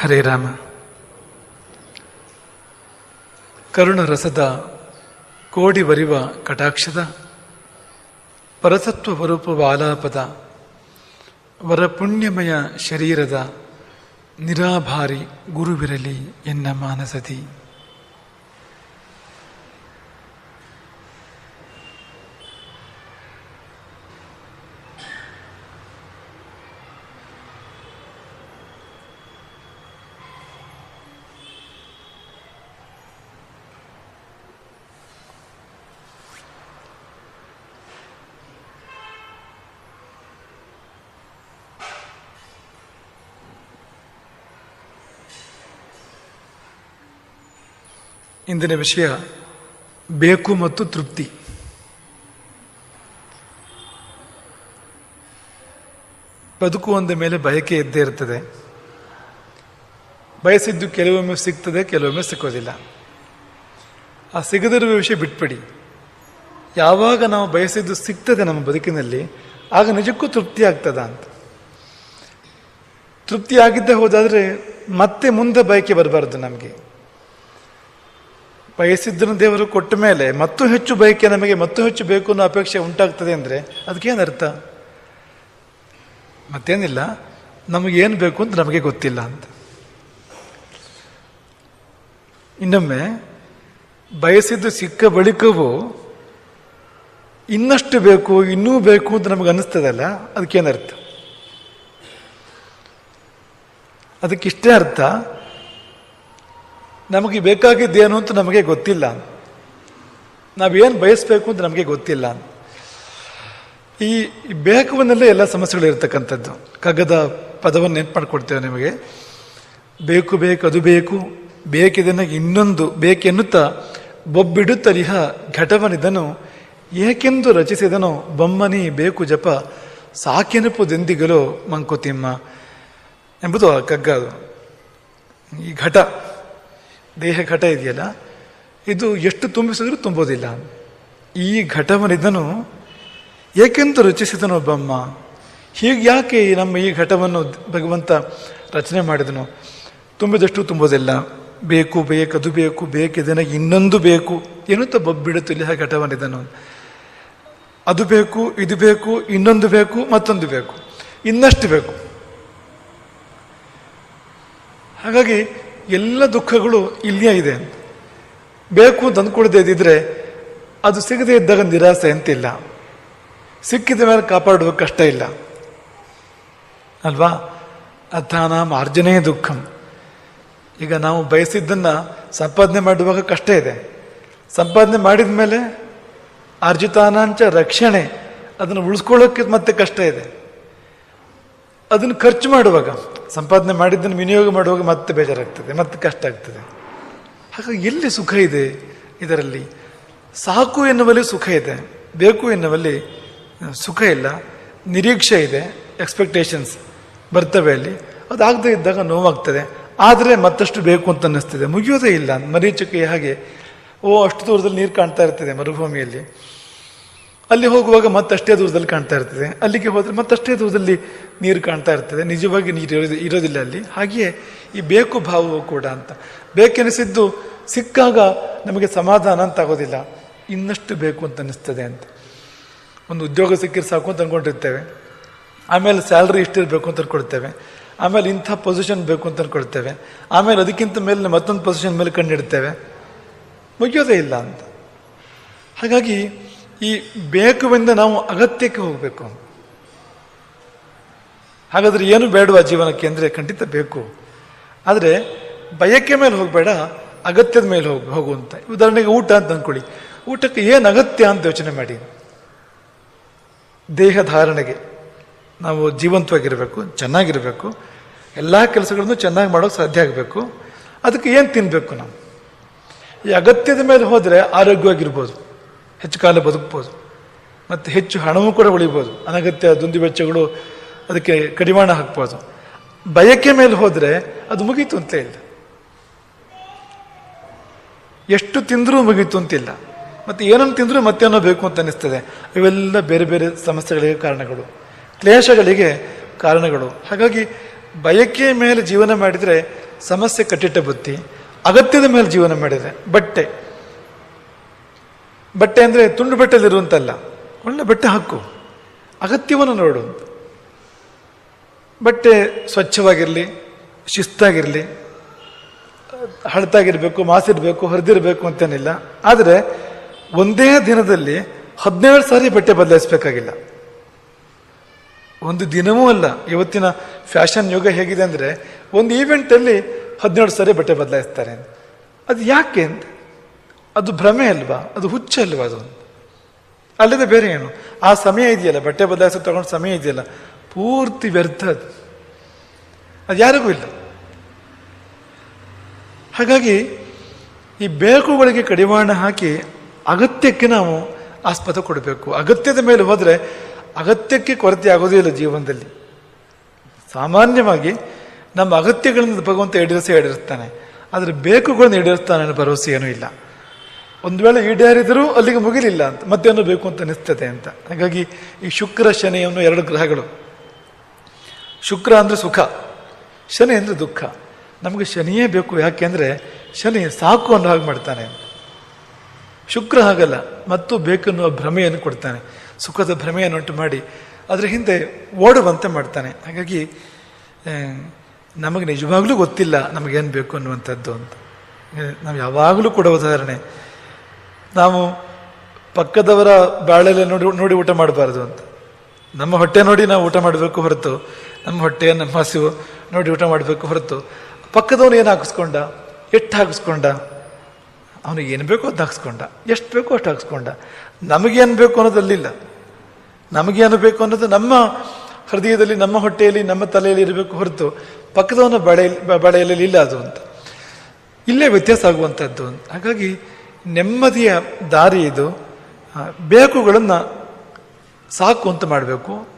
ಹರೇ ರಾಮ. ಕರುಣ ರಸದ ಕೋಡಿ ವರಿವ ಕಟಾಕ್ಷದ, ಪರಸತ್ವ ವರೂಪ ಆಲಾಪದ ವರ ಪುಣ್ಯಮಯ ಶರೀರದ ನಿರಾಭಾರಿ ಗುರುವಿರಲಿ ಎನ್ನ ಮಾನಸದಿ. ಇಂದಿನ ವಿಷಯ ಬೇಕು ಮತ್ತು ತೃಪ್ತಿ. ಬದುಕು ಅಂದ ಮೇಲೆ ಬಯಕೆ ಇದ್ದೇ ಇರ್ತದೆ. ಬಯಸಿದ್ದು ಕೆಲವೊಮ್ಮೆ ಸಿಗ್ತದೆ, ಕೆಲವೊಮ್ಮೆ ಸಿಕ್ಕೋದಿಲ್ಲ. ಆ ಸಿಗದಿರುವ ವಿಷಯ ಬಿಟ್ಬಿಡಿ. ಯಾವಾಗ ನಾವು ಬಯಸಿದ್ದು ಸಿಗ್ತದೆ ನಮ್ಮ ಬದುಕಿನಲ್ಲಿ, ಆಗ ನಿಜಕ್ಕೂ ತೃಪ್ತಿ ಆಗ್ತದ ಅಂತ. ತೃಪ್ತಿ ಆಗಿದ್ದೇ ಹೋದಾದರೆ ಮತ್ತೆ ಮುಂದೆ ಬಯಕೆ ಬರಬಾರ್ದು ನಮಗೆ. ಬಯಸಿದ್ದನ್ನು ದೇವರು ಕೊಟ್ಟ ಮೇಲೆ ಮತ್ತೂ ಹೆಚ್ಚು ಬಯಕೆ ನಮಗೆ, ಮತ್ತೂ ಹೆಚ್ಚು ಬೇಕು ಅನ್ನೋ ಅಪೇಕ್ಷೆ ಉಂಟಾಗ್ತದೆ ಅಂದರೆ ಅದಕ್ಕೇನು ಅರ್ಥ? ಮತ್ತೇನಿಲ್ಲ. ನಮಗೇನು ಬೇಕು ಅಂತ ನಮಗೆ ಗೊತ್ತಿಲ್ಲ ಅಂತ. ಇನ್ನೊಮ್ಮೆ, ಬಯಸಿದ್ದು ಸಿಕ್ಕ ಬಳಿಕವೂ ಇನ್ನಷ್ಟು ಬೇಕು, ಇನ್ನೂ ಬೇಕು ಅಂತ ನಮಗೆ ಅನ್ನಿಸ್ತದಲ್ಲ ಅದಕ್ಕೇನರ್ಥ ಅದಕ್ಕಿಷ್ಟೇ ಅರ್ಥ ನಮಗೆ ಬೇಕಾಗಿದ್ದೇನು ಅಂತ ನಮಗೆ ಗೊತ್ತಿಲ್ಲ. ನಾವೇನು ಬಯಸಬೇಕು ಅಂತ ನಮಗೆ ಗೊತ್ತಿಲ್ಲ. ಈ ಬೇಕುವಿನಲ್ಲೇ ಎಲ್ಲ ಸಮಸ್ಯೆಗಳು ಇರತಕ್ಕಂಥದ್ದು. ಕಗ್ಗದ ಪದವನ್ನು ನೆನ್ಪು ಮಾಡಿಕೊಡ್ತೇವೆ ನಿಮಗೆ. ಬೇಕು ಬೇಕು ಅದು ಬೇಕು. ಬೇಕಿದನ ಇನ್ನೊಂದು, ಬೇಕೆನ್ನುತ್ತಾ ಬೊಬ್ಬಿಡುತ್ತಲಿಹ ಘಟವನಿದನು. ಏಕೆಂದು ರಚಿಸಿದನೋ ಬೊಮ್ಮನಿ ಬೇಕು ಜಪ ಸಾಕೆನಪುದೆಂದಿಗಲೋ ಮಂಕುತಿಮ್ಮ. ಎಂಬುದು ಆ ಕಗ್ಗ ಈ ಘಟ. ದೇಹ ಘಟ ಇದೆಯಲ್ಲ, ಇದು ಎಷ್ಟು ತುಂಬಿಸಿದ್ರೂ ತುಂಬೋದಿಲ್ಲ. ಈ ಘಟವನಿದ್ದನು ಏಕೆಂದು ರಚಿಸಿದನು ಬ್ರಹ್ಮ ಹೀಗೆ ಯಾಕೆ ನಮ್ಮ ಈ ಘಟವನ್ನು ಭಗವಂತ ರಚನೆ ಮಾಡಿದನು? ತುಂಬಿದಷ್ಟು ತುಂಬೋದಿಲ್ಲ. ಬೇಕು ಬೇಕು, ಅದು ಬೇಕು ಬೇಕಿದನ ಇನ್ನೊಂದು ಬೇಕು, ಎನ್ನುತ್ತಾ ಬೊಬ್ಬಿಡುತ್ತಿಲ್ಲ ಘಟವನಿದನು ಅದು ಬೇಕು, ಇದು ಬೇಕು, ಇನ್ನೊಂದು ಬೇಕು, ಮತ್ತೊಂದು ಬೇಕು, ಇನ್ನಷ್ಟು ಬೇಕು. ಹಾಗಾಗಿ ಎಲ್ಲ ದುಃಖಗಳು ಇಲ್ಲಿಯೇ ಇದೆ. ಅಂತ ಬೇಕು ಅಂತ ಅಂದ್ಕೊಳ್ಳದೇದಿದ್ರೆ ಅದು ಸಿಗದೇ ಇದ್ದಾಗ ನಿರಾಸೆ ಅಂತಿಲ್ಲ. ಸಿಕ್ಕಿದ ಮೇಲೆ ಕಾಪಾಡುವ ಕಷ್ಟ ಇಲ್ಲ. ಅಲ್ವಾ? ಅಥಾನ ಮಾರ್ಜನೇ ದುಃಖಂ. ಈಗ ನಾವು ಬಯಸಿದ್ದನ್ನು ಸಂಪಾದನೆ ಮಾಡುವಾಗ ಕಷ್ಟ ಇದೆ. ಸಂಪಾದನೆ ಮಾಡಿದ ಮೇಲೆ ಅರ್ಜಿತಾನಾಂಚ ರಕ್ಷಣೆ, ಅದನ್ನು ಉಳಿಸ್ಕೊಳ್ಳೋಕ್ಕೆ ಮತ್ತೆ ಕಷ್ಟ ಇದೆ. ಅದನ್ನು ಖರ್ಚು ಮಾಡುವಾಗ, ಸಂಪಾದನೆ ಮಾಡಿದ್ದನ್ನು ವಿನಿಯೋಗ ಮಾಡುವಾಗ ಮತ್ತೆ ಬೇಜಾರಾಗ್ತದೆ, ಮತ್ತೆ ಕಷ್ಟ ಆಗ್ತದೆ. ಹಾಗಾಗಿ ಎಲ್ಲಿ ಸುಖ ಇದೆ ಇದರಲ್ಲಿ? ಸಾಕು ಎನ್ನುವಲ್ಲಿ ಸುಖ ಇದೆ, ಬೇಕು ಎನ್ನುವಲ್ಲಿ ಸುಖ ಇಲ್ಲ, ನಿರೀಕ್ಷೆ ಇದೆ ಎಕ್ಸ್ಪೆಕ್ಟೇಷನ್ಸ್ ಬರ್ತವೆ ಅಲ್ಲಿ. ಅದಾಗದೇ ಇದ್ದಾಗ ನೋವಾಗ್ತದೆ. ಆದರೆ ಮತ್ತಷ್ಟು ಬೇಕು ಅಂತ ಅನ್ನಿಸ್ತದೆ. ಮುಗಿಯೋದೇ ಇಲ್ಲ. ಮರೀಚಿಕೆ ಹಾಗೆ, ಓ, ಅಷ್ಟು ದೂರದಲ್ಲಿ ನೀರು ಕಾಣ್ತಾ ಇರ್ತದೆ ಮರುಭೂಮಿಯಲ್ಲಿ. ಅಲ್ಲಿ ಹೋಗುವಾಗ ಮತ್ತಷ್ಟೇ ದೂರದಲ್ಲಿ ಕಾಣ್ತಾ ಇರ್ತದೆ. ಅಲ್ಲಿಗೆ ಹೋದರೆ ಮತ್ತಷ್ಟೇ ದೂರದಲ್ಲಿ ನೀರು ಕಾಣ್ತಾ ಇರ್ತದೆ. ನಿಜವಾಗಿ ನೀರು ಇರೋದಿ, ಇರೋದಿಲ್ಲ ಅಲ್ಲಿ. ಹಾಗೆಯೇ ಈ ಬೇಕು ಭಾವವು ಕೂಡ ಅಂತ. ಬೇಕೆನಿಸಿದ್ದು ಸಿಕ್ಕಾಗ ನಮಗೆ ಸಮಾಧಾನ ಅಂತ ಆಗೋದಿಲ್ಲ. ಇನ್ನಷ್ಟು ಬೇಕು ಅಂತ ಅನ್ನಿಸ್ತದೆ ಅಂತ. ಒಂದು ಉದ್ಯೋಗ ಸಿಕ್ಕಿದ್ರೆ ಸಾಕು ಅಂತ ಅಂದ್ಕೊಂಡಿರ್ತೇವೆ ಆಮೇಲೆ ಸ್ಯಾಲ್ರಿ ಇಷ್ಟಿರಬೇಕು ಅಂತ ಅನ್ಕೊಳ್ತೇವೆ. ಆಮೇಲೆ ಇಂಥ ಪೊಸಿಷನ್ ಬೇಕು ಅಂತ ಅಂದ್ಕೊಳ್ತೇವೆ ಆಮೇಲೆ ಅದಕ್ಕಿಂತ ಮೇಲೆ ಮತ್ತೊಂದು ಪೊಸಿಷನ್ ಮೇಲೆ ಕಂಡಿಡ್ತೇವೆ ಮುಗಿಯೋದೇ ಇಲ್ಲ ಅಂತ. ಹಾಗಾಗಿ ಈ ಬೇಕುವಿಂದ ನಾವು ಅಗತ್ಯಕ್ಕೆ ಹೋಗಬೇಕು. ಹಾಗಾದ್ರೆ ಏನು ಬೇಡವಾ ಜೀವನಕ್ಕೆ ಅಂದರೆ ಖಂಡಿತ ಬೇಕು. ಆದರೆ ಬಯಕೆ ಮೇಲೆ ಹೋಗಬೇಡ, ಅಗತ್ಯದ ಮೇಲೆ ಹೋಗಿ, ಹೋಗುವಂತ. ಉದಾಹರಣೆಗೆ ಊಟ ಅಂತ ಅಂದ್ಕೊಳ್ಳಿ ಊಟಕ್ಕೆ ಏನು ಅಗತ್ಯ ಅಂತ ಯೋಚನೆ ಮಾಡಿ. ದೇಹ ಧಾರಣೆಗೆ ನಾವು ಜೀವಂತವಾಗಿರಬೇಕು, ಚೆನ್ನಾಗಿರಬೇಕು. ಎಲ್ಲ ಕೆಲಸಗಳನ್ನು ಚೆನ್ನಾಗಿ ಮಾಡೋಕೆ ಸಾಧ್ಯ ಆಗಬೇಕು. ಅದಕ್ಕೆ ಏನು ತಿನ್ನಬೇಕು ನಾವು? ಈ ಅಗತ್ಯದ ಮೇಲೆ ಹೋದರೆ ಆರೋಗ್ಯವಾಗಿರ್ಬೋದು. ಹೆಚ್ಚು ಕಾಲ ಬದುಕ್ಬೋದು. ಮತ್ತು ಹೆಚ್ಚು ಹಣವೂ ಕೂಡ ಉಳಿಬೋದು. ಅನಗತ್ಯ ದುಂದು ವೆಚ್ಚಗಳು ಅದಕ್ಕೆ ಕಡಿವಾಣ ಹಾಕ್ಬೋದು. ಬಯಕೆ ಮೇಲೆ ಹೋದರೆ ಅದು ಮುಗೀತು ಅಂತ ಇಲ್ಲ. ಎಷ್ಟು ತಿಂದರೂ ಮುಗೀತು ಅಂತಿಲ್ಲ ಮತ್ತು ಏನನ್ನು ತಿಂದರೂ ಮತ್ತೇನೋ ಬೇಕು ಅಂತ ಅನಿಸ್ತದೆ ಇವೆಲ್ಲ ಬೇರೆ ಬೇರೆ ಸಮಸ್ಯೆಗಳಿಗೆ ಕಾರಣಗಳು. ಕ್ಲೇಶಗಳಿಗೆ ಕಾರಣಗಳು. ಹಾಗಾಗಿ ಬಯಕೆ ಮೇಲೆ ಜೀವನ ಮಾಡಿದರೆ ಸಮಸ್ಯೆ ಕಟ್ಟಿಟ್ಟ ಬುತ್ತಿ, ಅಗತ್ಯದ ಮೇಲೆ ಜೀವನ ಮಾಡಿದರೆ ಬಟ್ಟೆ. ಬಟ್ಟೆ ಅಂದರೆ ತುಂಡು ಬಟ್ಟೆಲಿರುವಂತಲ್ಲ ಒಳ್ಳೆ ಬಟ್ಟೆ ಹಾಕು. ಅಗತ್ಯವನ್ನು ನೋಡು. ಬಟ್ಟೆ ಸ್ವಚ್ಛವಾಗಿರಲಿ, ಶಿಸ್ತಾಗಿರಲಿ, ಹಳತಾಗಿರಬೇಕು, ಮಾಸಿರಬೇಕು, ಹರಿದಿರಬೇಕು ಅಂತೇನಿಲ್ಲ. ಆದರೆ ಒಂದೇ ದಿನದಲ್ಲಿ ಹದಿನೇಳು ಸಾರಿ ಬಟ್ಟೆ ಬದಲಾಯಿಸಬೇಕಾಗಿಲ್ಲ. ಒಂದು ದಿನವೂ ಅಲ್ಲ. ಇವತ್ತಿನ ಫ್ಯಾಷನ್ ಯುಗ ಹೇಗಿದೆ ಅಂದರೆ, ಒಂದು ಈವೆಂಟಲ್ಲಿ ಹದಿನೇಳು ಸಾರಿ ಬಟ್ಟೆ ಬದಲಾಯಿಸ್ತಾರೆ ಅದು ಯಾಕೆ ಅಂತ? ಅದು ಭ್ರಮೆ ಅಲ್ವಾ? ಅದು ಹುಚ್ಚ ಅಲ್ವಾ ಅದು? ಅಲ್ಲದೆ ಬೇರೆ ಏನು? ಆ ಸಮಯ ಇದೆಯಲ್ಲ, ಬಟ್ಟೆ ಬದಲಾಯಿಸೋ ತಗೊಂಡು ಸಮಯ ಇದೆಯಲ್ಲ, ಪೂರ್ತಿ ವ್ಯರ್ಥ ಅದು. ಅದು ಯಾರಿಗೂ ಇಲ್ಲ. ಹಾಗಾಗಿ ಈ ಬೇಕುಗಳಿಗೆ ಕಡಿವಾಣ ಹಾಕಿ ಅಗತ್ಯಕ್ಕೆ ನಾವು ಆಸ್ಪದ ಕೊಡಬೇಕು. ಅಗತ್ಯದ ಮೇಲೆ ಹೋದರೆ ಅಗತ್ಯಕ್ಕೆ ಕೊರತೆ ಆಗೋದೇ ಇಲ್ಲ ಜೀವನದಲ್ಲಿ. ಸಾಮಾನ್ಯವಾಗಿ ನಮ್ಮ ಅಗತ್ಯಗಳನ್ನು ಭಗವಂತ ಈಡೇರಿಸಿ ಈಡೇರಿಸ್ತಾನೆ. ಆದರೆ ಬೇಕುಗಳನ್ನು ಈಡೇರಿಸ್ತಾನೆ ಅನ್ನೋ ಭರವಸೆ ಏನೂ ಇಲ್ಲ. ಒಂದು ವೇಳೆ ಈಡೇರಿದರೂ ಅಲ್ಲಿಗೆ ಮುಗಿಲಿಲ್ಲ ಅಂತ ಮತ್ತೇನು ಬೇಕು ಅಂತ ಅನಿಸ್ತದೆ ಅಂತ. ಹಾಗಾಗಿ ಈ ಶುಕ್ರ, ಶನಿ ಅನ್ನೋ ಎರಡು ಗ್ರಹಗಳು. ಶುಕ್ರ ಅಂದರೆ ಸುಖ, ಶನಿ ಅಂದರೆ ದುಃಖ. ನಮಗೆ ಶನಿಯೇ ಬೇಕು ಯಾಕೆಂದರೆ ಶನಿ ಸಾಕು ಅನ್ನೋ ಹಾಗೆ ಮಾಡ್ತಾನೆ. ಶುಕ್ರ ಹಾಗಲ್ಲ, ಮತ್ತು ಬೇಕೆನ್ನುವ ಭ್ರಮೆಯನ್ನು ಕೊಡ್ತಾನೆ. ಸುಖದ ಭ್ರಮೆಯನ್ನು ಉಂಟು ಮಾಡಿ, ಅದರ ಹಿಂದೆ ಓಡುವಂತೆ ಮಾಡ್ತಾನೆ. ಹಾಗಾಗಿ ನಮಗೆ ನಿಜವಾಗ್ಲೂ ಗೊತ್ತಿಲ್ಲ ನಮಗೇನು ಬೇಕು ಅನ್ನುವಂಥದ್ದು ಅಂತ. ನಾವು ಯಾವಾಗಲೂ ಕೂಡ ಉದಾಹರಣೆ ನಾವು ಪಕ್ಕದವರ ಬಾಳೆಲೆ ನೋಡಿ ನೋಡಿ ಊಟ ಮಾಡಬಾರ್ದು ಅಂತ. ನಮ್ಮ ಹೊಟ್ಟೆ ನೋಡಿ ನಾವು ಊಟ ಮಾಡಬೇಕು ಹೊರತು, ನಮ್ಮ ಹೊಟ್ಟೆ ನಮ್ಮ ಹಸಿವು ನೋಡಿ ಊಟ ಮಾಡಬೇಕು ಹೊರತು. ಪಕ್ಕದವನು ಏನು ಹಾಕಿಸ್ಕೊಂಡ? ಎಷ್ಟು ಹಾಕಿಸ್ಕೊಂಡ? ಅವನು ಏನು ಬೇಕೋ ಅದು ಹಾಕಿಸ್ಕೊಂಡ. ಎಷ್ಟು ಬೇಕೋ ಅಷ್ಟು ಹಾಕಿಸ್ಕೊಂಡ. ನಮಗೇನು ಬೇಕು ಅನ್ನೋದಲ್ಲಿಲ್ಲ. ನಮಗೇನು ಬೇಕು ಅನ್ನೋದು ನಮ್ಮ ಹೃದಯದಲ್ಲಿ, ನಮ್ಮ ಹೊಟ್ಟೆಯಲ್ಲಿ, ನಮ್ಮ ತಲೆಯಲ್ಲಿ ಇರಬೇಕು ಹೊರತು ಪಕ್ಕದವನ ಬಳೆಯಲ್ಲಿ ಬಳೆಯಲ್ಲಿ ಇಲ್ಲ ಅದು ಅಂತ. ಇಲ್ಲೇ ವ್ಯತ್ಯಾಸ ಆಗುವಂಥದ್ದು. ಹಾಗಾಗಿ ನೆಮ್ಮದಿಯ ದಾರಿ ಇದು. ಬೇಕುಗಳನ್ನು ಸಾಕು ಅಂತ ಮಾಡಬೇಕು.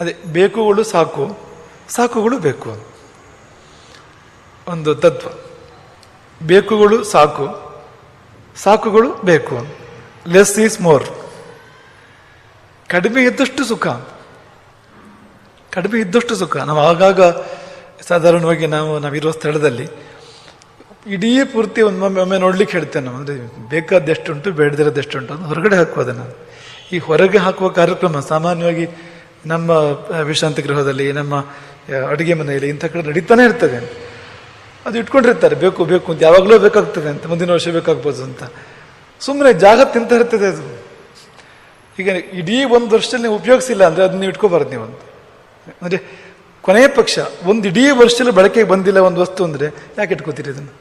ಅದೇ, ಬೇಕುಗಳು ಸಾಕು. ಸಾಕುಗಳು ಬೇಕು. ಒಂದು ತತ್ವ. ಬೇಕುಗಳು ಸಾಕು. ಸಾಕುಗಳು ಬೇಕು. ಲೆಸ್ ಈಸ್ ಮೋರ್ ಕಡಿಮೆ ಇದ್ದಷ್ಟು ಸುಖ. ಕಡಿಮೆ ಇದ್ದಷ್ಟು ಸುಖ. ನಾವು ಆಗಾಗ ಸಾಧಾರಣವಾಗಿ ನಾವು ನಾವಿರೋ ಸ್ಥಳದಲ್ಲಿ ಇಡೀ ಪೂರ್ತಿ ಒಂದು ಒಮ್ಮೆ ನೋಡ್ಲಿಕ್ಕೆ ಹೇಳ್ತೇನೆ ನಾವು ಅಂದರೆ ಬೇಕಾದೆಷ್ಟುಂಟು ಬೇಡದಿರೋದೆಷ್ಟುಂಟು ಅಂತ ಹೊರಗಡೆ ಹಾಕೋದು ನಾನು ಈ ಹೊರಗೆ ಹಾಕುವ ಕಾರ್ಯಕ್ರಮ ಸಾಮಾನ್ಯವಾಗಿ ನಮ್ಮ ವಿಶ್ರಾಂತಿ ಗೃಹದಲ್ಲಿ, ನಮ್ಮ ಅಡುಗೆ ಮನೆಯಲ್ಲಿ ಇಂಥ ಕಡೆ ನಡೀತಾನೆ ಇರ್ತದೆ. ಅದು ಇಟ್ಕೊಂಡಿರ್ತಾರೆ. ಬೇಕು ಬೇಕು ಅಂತ. ಯಾವಾಗಲೂ ಬೇಕಾಗ್ತದೆ ಅಂತ. ಮುಂದಿನ ವರ್ಷ ಬೇಕಾಗ್ಬೋದು ಅಂತ. ಸುಮ್ಮನೆ ಜಾಗ ತಿಂತ ಇರ್ತದೆ ಅದು. ಈಗ ಇಡೀ ಒಂದು ವರ್ಷದಲ್ಲಿ ನೀವು ಉಪಯೋಗಿಸಿಲ್ಲ ಅಂದರೆ ಅದನ್ನ ಇಟ್ಕೋಬಾರ್ದು ನೀವು ಅಂತ. ಅಂದರೆ ಕೊನೆಯ ಪಕ್ಷ, ಒಂದು ಇಡೀ ವರ್ಷದಲ್ಲಿ ಬಳಕೆಗೆ ಬಂದಿಲ್ಲ ಒಂದು ವಸ್ತು ಅಂದರೆ ಯಾಕೆ ಇಟ್ಕೋತೀರಿ ಇದನ್ನು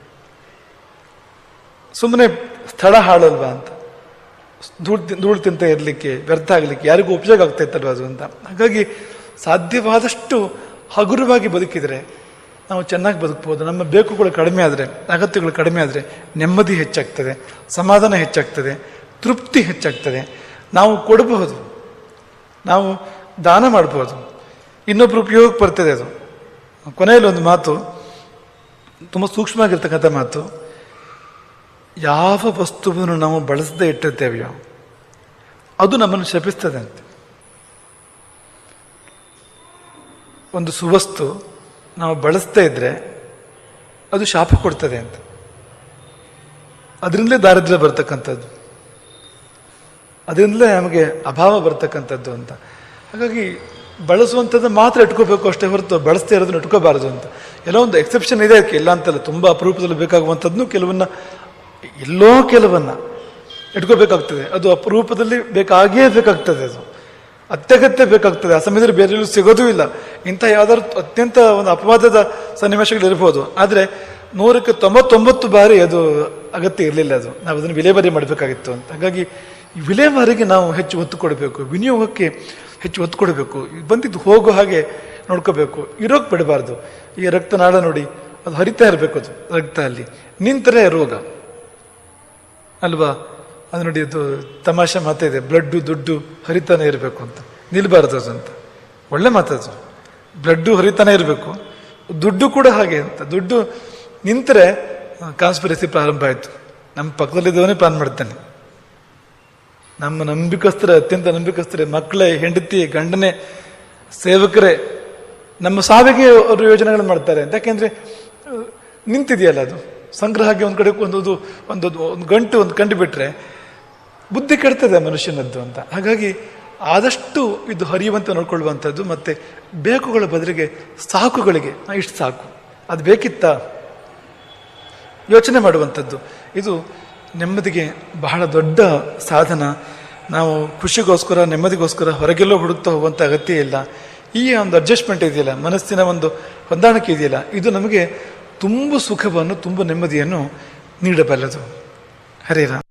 ಸುಮ್ಮನೆ ಸ್ಥಳ ಹಾಳಲ್ವಾ ಅಂತ. ಧೂಳು ಧೂಳು ತಿಂತ ಇರಲಿಕ್ಕೆ, ವ್ಯರ್ಥ ಆಗಲಿಕ್ಕೆ ಯಾರಿಗೂ ಉಪಯೋಗ ಆಗ್ತಾ ಇತ್ತಲ್ವ ಅದು ಅಂತ. ಹಾಗಾಗಿ ಸಾಧ್ಯವಾದಷ್ಟು ಹಗುರವಾಗಿ ಬದುಕಿದರೆ, ನಾವು ಚೆನ್ನಾಗಿ ಬದುಕ್ಬೋದು. ನಮ್ಮ ಬೇಕುಗಳು ಕಡಿಮೆ ಆದರೆ, ಅಗತ್ಯಗಳು ಕಡಿಮೆ ಆದರೆ ನೆಮ್ಮದಿ ಹೆಚ್ಚಾಗ್ತದೆ, ಸಮಾಧಾನ ಹೆಚ್ಚಾಗ್ತದೆ, ತೃಪ್ತಿ ಹೆಚ್ಚಾಗ್ತದೆ. ನಾವು ಕೊಡಬಹುದು. ನಾವು ದಾನ ಮಾಡ್ಬೋದು. ಇನ್ನೊಬ್ಬರು ಉಪಯೋಗಕ್ಕೆ ಬರ್ತದೆ ಅದು. ಕೊನೆಯಲ್ಲಿ ಒಂದು ಮಾತು, ತುಂಬ ಸೂಕ್ಷ್ಮವಾಗಿರ್ತಕ್ಕಂಥ ಮಾತು. ಯಾವ ವಸ್ತುವನ್ನು ನಾವು ಬಳಸದೇ ಇಟ್ಟಿರ್ತೇವೆಯೋ ಅದು ನಮ್ಮನ್ನು ಶಪಿಸ್ತದೆ ಅಂತ. ಒಂದು ಸುವಸ್ತು ನಾವು ಬಳಸ್ತಾ ಇದ್ರೆ ಅದು ಶಾಪ ಕೊಡ್ತದೆ ಅಂತ. ಅದರಿಂದಲೇ ದಾರಿದ್ರ್ಯ ಬರ್ತಕ್ಕಂಥದ್ದು. ಅದರಿಂದಲೇ ನಮಗೆ ಅಭಾವ ಬರ್ತಕ್ಕಂಥದ್ದು ಅಂತ. ಹಾಗಾಗಿ ಬಳಸುವಂಥದ್ದು ಮಾತ್ರ ಇಟ್ಕೋಬೇಕು ಅಷ್ಟೇ ಹೊರತು ಬಳಸ್ತೇ ಇರೋದನ್ನ ಇಟ್ಕೋಬಾರದು ಅಂತ. ಎಲ್ಲ ಒಂದು ಎಕ್ಸೆಪ್ಷನ್ ಇದೆ ಅದಕ್ಕೆ. ಇಲ್ಲ ಅಂತಲ್ಲ, ತುಂಬ ಅಪರೂಪದಲ್ಲಿ ಬೇಕಾಗುವಂಥದ್ದು ಕೆಲವನ್ನ ಎಲ್ಲೋ ಕೆಲವನ್ನ ಇಟ್ಕೋಬೇಕಾಗ್ತದೆ. ಅದು ಅಪರೂಪದಲ್ಲಿ ಬೇಕಾಗಿಯೇ ಬೇಕಾಗ್ತದೆ ಅದು. ಅತ್ಯಗತ್ಯ ಬೇಕಾಗ್ತದೆ. ಆ ಸಮಯದಲ್ಲಿ ಬೇರೆ ಸಿಗೋದೂ ಇಲ್ಲ. ಇಂಥ ಯಾವ್ದಾದ್ರು ಅತ್ಯಂತ ಒಂದು ಅಪವಾದದ ಸನ್ನಿವೇಶಗಳು ಇರ್ಬೋದು ಆದರೆ ನೂರಕ್ಕೆ ತೊಂಬತ್ತೊಂಬತ್ತು ಬಾರಿ ಅದು ಅಗತ್ಯ ಇರಲಿಲ್ಲ ಅದು. ನಾವು ಅದನ್ನು ವಿಲೇವಾರಿ ಮಾಡಬೇಕಾಗಿತ್ತು ಅಂತ. ಹಾಗಾಗಿ ವಿಲೇವಾರಿಗೆ ನಾವು ಹೆಚ್ಚು ಒತ್ತು ಕೊಡಬೇಕು. ವಿನಿಯೋಗಕ್ಕೆ ಹೆಚ್ಚು ಒತ್ತು ಕೊಡಬೇಕು. ಬಂದಿದ್ದು ಹೋಗೋ ಹಾಗೆ ನೋಡ್ಕೋಬೇಕು. ಇರೋಕೆ ಬಿಡಬಾರ್ದು. ಈ ರಕ್ತನಾಳ ನೋಡಿ, ಅದು ಹರಿತಾ ಇರಬೇಕು ಅದು ರಕ್ತ ಅಲ್ಲಿ ನಿಂತರೆ ರೋಗ. ಅಲ್ವಾ? ಅದು ನೋಡಿ, ಅದು ತಮಾಷೆ ಮಾತಿದೆ ಬ್ಲಡ್ಡು, ದುಡ್ಡು ಹರಿತಾನೆ ಇರಬೇಕು ಅಂತ. ನಿಲ್ಬಾರ್ದು ಅದು ಅಂತ. ಒಳ್ಳೆ ಮಾತದು ಬ್ಲಡ್ಡು ಹರಿತಾನೆ ಇರಬೇಕು. ದುಡ್ಡು ಕೂಡ ಹಾಗೆ ಅಂತ. ದುಡ್ಡು ನಿಂತರೆ ಕಾನ್ಸ್ಪಿರಸಿ ಪ್ರಾರಂಭ ಆಯಿತು. ನಮ್ಮ ಪಕ್ಕದಲ್ಲಿದ್ದವನೇ ಪ್ಲಾನ್ ಮಾಡ್ತಾನೆ. ನಮ್ಮ ನಂಬಿಕಸ್ಥರೇ, ಅತ್ಯಂತ ನಂಬಿಕಸ್ಥರೇ, ಮಕ್ಕಳೇ, ಹೆಂಡತಿ, ಗಂಡನೇ, ಸೇವಕರೇ, ನಮ್ಮ ಸಾವಿಗೆ ಅವರು ಯೋಜನೆಗಳು ಮಾಡ್ತಾರೆ. ಯಾಕೆಂದರೆ ನಿಂತಿದೆಯಲ್ಲ ಅದು. ಸಂಗ್ರಹಕ್ಕೆ ಒಂದು ಕಡೆ ಒಂದು ಒಂದು ಒಂದು ಗಂಟು ಒಂದು ಕಂಡು ಬಿಟ್ಟರೆ ಬುದ್ಧಿ ಕೆಡ್ತದೆ ಮನುಷ್ಯನದ್ದು ಅಂತ. ಹಾಗಾಗಿ ಆದಷ್ಟು ಇದು ಹರಿಯುವಂತೆ ನೋಡ್ಕೊಳ್ಳುವಂಥದ್ದು ಮತ್ತು ಬೇಕುಗಳ ಬದಲಿಗೆ ಸಾಕುಗಳಿಗೆ ಇಷ್ಟು ಸಾಕು. ಅದು ಬೇಕಿತ್ತ ಯೋಚನೆ ಮಾಡುವಂಥದ್ದು. ಇದು ನೆಮ್ಮದಿಗೆ ಬಹಳ ದೊಡ್ಡ ಸಾಧನ. ನಾವು ಖುಷಿಗೋಸ್ಕರ ನೆಮ್ಮದಿಗೋಸ್ಕರ ಹೊರಗೆಲ್ಲೋ ಹುಡುಕ್ತಾ ಹೋಗುವಂಥ ಅಗತ್ಯ ಇಲ್ಲ. ಈ ಒಂದು ಅಡ್ಜಸ್ಟ್ಮೆಂಟ್ ಇದೆಯಲ್ಲ, ಮನಸ್ಸಿನ ಒಂದು ಹೊಂದಾಣಿಕೆ ಇದೆಯಲ್ಲ, ಇದು ನಮಗೆ ತುಂಬ ಸುಖವನ್ನು ತುಂಬ ನೆಮ್ಮದಿಯನ್ನು ನೀಡಬಲ್ಲದು. ಹರೇ ರಾಮ್.